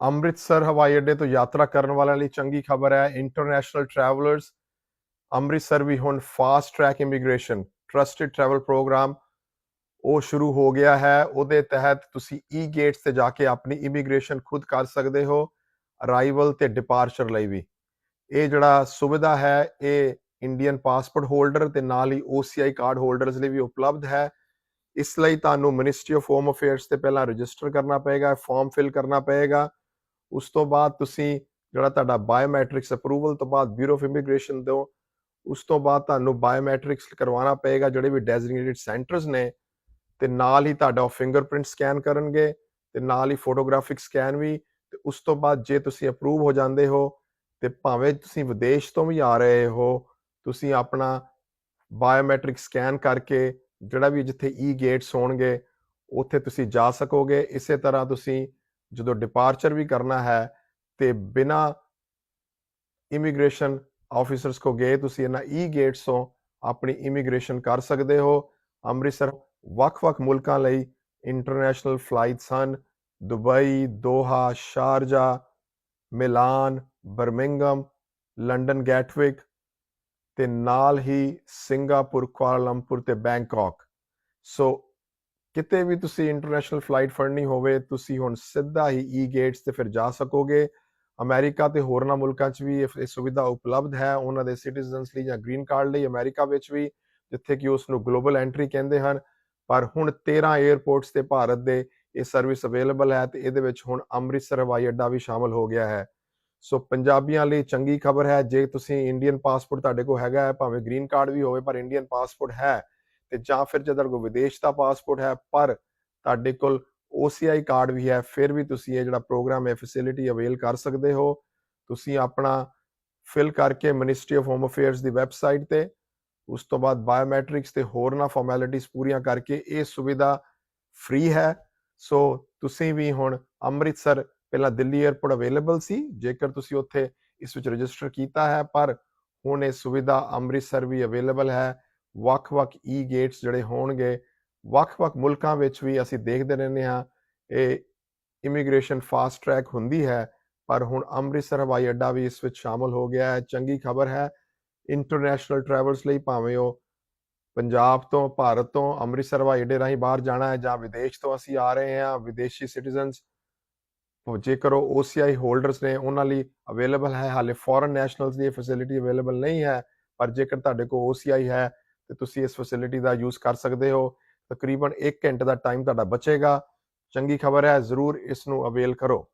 ਅੰਮ੍ਰਿਤਸਰ ਹਵਾਈ ਅੱਡੇ ਤੋਂ ਯਾਤਰਾ ਕਰਨ ਵਾਲਿਆਂ ਲਈ ਚੰਗੀ ਖਬਰ ਹੈ। ਇੰਟਰਨੈਸ਼ਨਲ ਟਰੈਵਲਰਸ ਅੰਮ੍ਰਿਤਸਰ ਵੀ ਹੁਣ fast track immigration trusted travel programme ਉਹ ਸ਼ੁਰੂ ਹੋ ਗਿਆ ਹੈ। ਉਹਦੇ ਤਹਿਤ ਤੁਸੀਂ ਈ ਗੇਟਸ ਤੇ ਜਾ ਕੇ ਆਪਣੀ ਇਮੀਗ੍ਰੇਸ਼ਨ ਖੁਦ ਕਰ ਸਕਦੇ ਹੋ ਅਰਾਈਵਲ ਤੇ ਡਿਪਾਰਚਰ ਲਈ ਵੀ। ਇਹ ਜਿਹੜਾ ਸੁਵਿਧਾ ਹੈ, ਇਹ ਇੰਡੀਅਨ ਪਾਸਪੋਰਟ ਹੋਲਡਰ ਤੇ ਨਾਲ ਹੀ OCI ਕਾਰਡ ਹੋਲਡਰਸ ਲਈ ਵੀ ਉਪਲਬਧ ਹੈ। ਇਸ ਲਈ ਤੁਹਾਨੂੰ ਮਿਨਿਸਟਰੀ ਆਫ ਹੋਮ ਅਫੇਅਰਸ ਤੇ ਪਹਿਲਾਂ ਰਜਿਸਟਰ ਕਰਨਾ ਪਏਗਾ ਫਾਰਮ ਫਿਲ ਕਰਨਾ ਪਏਗਾ। ਉਸ ਤੋਂ ਬਾਅਦ ਤੁਸੀਂ ਜਿਹੜਾ ਤੁਹਾਡਾ ਬਾਇਓਮੈਟ੍ਰਿਕਸ ਅਪਰੂਵਲ ਤੋਂ ਬਾਅਦ ਬਿਊਰੋ ਆਫ ਇਮੀਗ੍ਰੇਸ਼ਨ ਦਿਓ, ਉਸ ਤੋਂ ਬਾਅਦ ਤੁਹਾਨੂੰ ਬਾਇਓਮੈਟ੍ਰਿਕਸ ਕਰਵਾਉਣਾ ਪਏਗਾ ਜਿਹੜੇ ਵੀ ਡੈਜ਼ਿਗਨੇਟਿਡ ਸੈਂਟਰਸ ਨੇ, ਤੇ ਨਾਲ ਹੀ ਤੁਹਾਡਾ ਫਿੰਗਰਪ੍ਰਿੰਟ ਸਕੈਨ ਕਰਨਗੇ, ਤੇ ਨਾਲ ਹੀ ਫੋਟੋਗ੍ਰਾਫਿਕ ਸਕੈਨ ਵੀ, ਤੇ ਉਸ ਤੋਂ ਬਾਅਦ ਜੇ ਤੁਸੀਂ ਅਪਰੂਵ ਹੋ ਜਾਂਦੇ ਹੋ, ਤੇ ਭਾਵੇਂ ਤੁਸੀਂ ਵਿਦੇਸ਼ ਤੋਂ ਵੀ ਆ ਰਹੇ ਹੋ, ਤੁਸੀਂ ਆਪਣਾ ਬਾਇਓਮੈਟ੍ਰਿਕ ਸਕੈਨ ਕਰਕੇ ਜਿਹੜਾ ਵੀ ਜਿੱਥੇ ਈ ਗੇਟਸ ਹੋਣਗੇ, ਉੱਥੇ ਤੁਸੀਂ ਜਾ ਸਕੋਗੇ, ਇਸੇ ਤਰ੍ਹਾਂ ਤੁਸੀਂ ਜਦੋਂ ਡਿਪਾਰਚਰ ਵੀ ਕਰਨਾ ਹੈ ਤੇ ਬਿਨਾ ਇਮੀਗ੍ਰੇਸ਼ਨ ਆਫੀਸਰਸ ਕੋ ਗਏ, ਤੁਸੀਂ ਇਹਨਾਂ e ਈ ਗੇਟਸ ਤੋਂ ਆਪਣੀ ਇਮੀਗ੍ਰੇਸ਼ਨ ਕਰ ਸਕਦੇ ਹੋ। ਅੰਮ੍ਰਿਤਸਰ ਵੱਖ-ਵੱਖ ਮੁਲਕਾਂ ਲਈ ਇੰਟਰਨੈਸ਼ਨਲ ਫਲਾਈਟਸ ਹਨ। Dubai, Doha, Sharjah, Milan Birmingham London, Gatwick ਤੇ ਨਾਲ ਹੀ ਸਿੰਗਾਪੁਰ, ਕੁਆਲਾਲੰਪੁਰ ਤੇ ਬੈਂਕਾਕ। ਸੋ ਕਿਤੇ ਵੀ ਤੁਸੀਂ ਇੰਟਰਨੈਸ਼ਨਲ ਫਲਾਈਟ ਫੜਨੀ ਹੋਵੇ, ਤੁਸੀਂ ਹੁਣ ਸਿੱਧਾ ਹੀ ਈ ਗੇਟਸ ਤੇ ਫਿਰ ਜਾ ਸਕੋਗੇ। ਅਮਰੀਕਾ ਤੇ ਹੋਰਨਾਂ ਮੁਲਕਾਂ 'ਚ ਵੀ ਇਹ ਇਹ ਸੁਵਿਧਾ ਉਪਲਬਧ ਹੈ। ਉਹਨਾਂ ਦੇ ਸਿਟੀਜ਼ਨਸ ਲਈ ਜਾਂ ਗ੍ਰੀਨ ਕਾਰਡ ਲਈ ਅਮਰੀਕਾ ਵਿੱਚ ਵੀ, ਜਿੱਥੇ ਕਿ ਉਸ ਨੂੰ ਗਲੋਬਲ ਐਂਟਰੀ ਕਹਿੰਦੇ ਹਨ। ਪਰ ਹੁਣ 13 에ਅਰਪੋਰਟਸ ਤੇ ਭਾਰਤ ਦੇ ਇਹ ਸਰਵਿਸ ਅਵੇਲੇਬਲ ਹੈ ਤੇ ਇਹਦੇ ਵਿੱਚ ਹੁਣ ਅੰਮ੍ਰਿਤਸਰ, ਹਵਾਈ ਅੱਡਾ ਵੀ ਸ਼ਾਮਲ ਹੋ ਗਿਆ ਹੈ। ਸੋ ਪੰਜਾਬੀਆਂ ਲਈ ਚੰਗੀ ਖਬਰ ਹੈ। ਜੇ ਤੁਸੀਂ ਇੰਡੀਅਨ ਪਾਸਪੋਰਟ ਤੁਹਾਡੇ ਕੋਲ ਹੈਗਾ ਹੈ, ਭਾਵੇਂ ਗ੍ਰੀਨ ਕਾਰਡ ਵੀ ਹੋਵੇ, ਪਰ ਇੰਡੀਅਨ ਪਾਸਪੋਰਟ ਹੈ। ਤੇ ਜਾਂ ਫਿਰ ਜੇ ਤੁਹਾਡੇ ਕੋਲ ਵਿਦੇਸ਼ ਦਾ ਪਾਸਪੋਰਟ ਹੈ, ਪਰ ਤੁਹਾਡੇ ਕੋਲ OCI ਕਾਰਡ ਵੀ ਹੈ, ਫਿਰ ਵੀ ਤੁਸੀਂ ਇਹ ਜਿਹੜਾ ਪ੍ਰੋਗਰਾਮ ਹੈ ਫੈਸਿਲਿਟੀ ਅਵੇਲ ਕਰ ਸਕਦੇ ਹੋ। ਤੁਸੀਂ ਆਪਣਾ ਫਿਲ ਕਰਕੇ ਮਿਨਿਸਟਰੀ ਆਫ ਹੋਮ ਅਫੇਅਰਸ ਦੀ ਵੈਬਸਾਈਟ ਤੇ, ਉਸ ਤੋਂ ਬਾਅਦ ਬਾਇਓਮੈਟ੍ਰਿਕਸ ਤੇ ਹੋਰਨਾਂ ਫਾਰਮੈਲਿਟੀਆਂ ਪੂਰੀਆਂ ਕਰਕੇ ਇਹ ਸੁਵਿਧਾ ਫ੍ਰੀ ਹੈ। ਸੋ ਤੁਸੀਂ ਵੀ ਹੁਣ ਅੰਮ੍ਰਿਤਸਰ ਪਹਿਲਾਂ ਦਿੱਲੀ 에ਅਰਪੋਰਟ ਅਵੇਲੇਬਲ ਸੀ, ਜੇਕਰ ਤੁਸੀਂ ਉੱਥੇ ਇਸ ਵਿੱਚ ਰਜਿਸਟਰ ਕੀਤਾ ਹੈ, ਪਰ ਹੁਣ ਇਹ ਸੁਵਿਧਾ ਅੰਮ੍ਰਿਤਸਰ ਵੀ ਅਵੇਲੇਬਲ ਹੈ। ਵੱਖ-ਵੱਖ ਈ ਗੇਟਸ ਜਿਹੜੇ ਹੋਣਗੇ, ਵੱਖ-ਵੱਖ ਮੁਲਕਾਂ ਵਿੱਚ ਵੀ ਅਸੀਂ ਦੇਖਦੇ ਰਹਿੰਦੇ ਹਾਂ, ਇਹ ਇਮੀਗ੍ਰੇਸ਼ਨ ਫਾਸਟ ਟਰੈਕ ਹੁੰਦੀ ਹੈ, ਪਰ ਹੁਣ ਅੰਮ੍ਰਿਤਸਰ, ਹਵਾਈ ਅੱਡਾ ਵੀ ਇਸ ਵਿੱਚ ਸ਼ਾਮਲ ਹੋ ਗਿਆ ਹੈ, ਚੰਗੀ ਖਬਰ ਹੈ ਇੰਟਰਨੈਸ਼ਨਲ ਟਰੈਵਲਸ ਲਈ ਭਾਵੇਂ ਉਹ ਪੰਜਾਬ ਤੋਂ, ਭਾਰਤ ਤੋਂ, ਅੰਮ੍ਰਿਤਸਰ ਹਵਾਈ ਅੱਡੇ ਰਾਹੀਂ ਬਾਹਰ ਜਾਣਾ ਹੈ ਜਾਂ ਵਿਦੇਸ਼ ਤੋਂ ਅਸੀਂ ਆ ਰਹੇ ਹਾਂ, ਵਿਦੇਸ਼ੀ ਸਿਟੀਜ਼ਨਸ ਜੇਕਰ ਉਹ OCI ਹੋਲਡਰਸ ਨੇ, ਉਹਨਾਂ ਲਈ ਅਵੇਲੇਬਲ ਹੈ, ਹਾਲੇ ਫੋਰਨ ਨੈਸ਼ਨਲਸ ਦੀ ਇਹ ਫੈਸਿਲਿਟੀ ਅਵੇਲੇਬਲ ਨਹੀਂ ਹੈ, ਪਰ ਜੇਕਰ ਤੁਹਾਡੇ ਕੋਲ OCI ਹੈ ਤੇ ਤੁਸੀਂ ਇਸ ਫੈਸਿਲਿਟੀ ਦਾ ਯੂਜ਼ ਕਰ ਸਕਦੇ ਹੋ। ਤਕਰੀਬਨ 1 ਘੰਟੇ ਦਾ ਟਾਈਮ ਤੁਹਾਡਾ ਬਚੇਗਾ। ਚੰਗੀ ਖਬਰ ਹੈ, ਜ਼ਰੂਰ ਇਸ ਨੂੰ ਅਵੇਲ ਕਰੋ।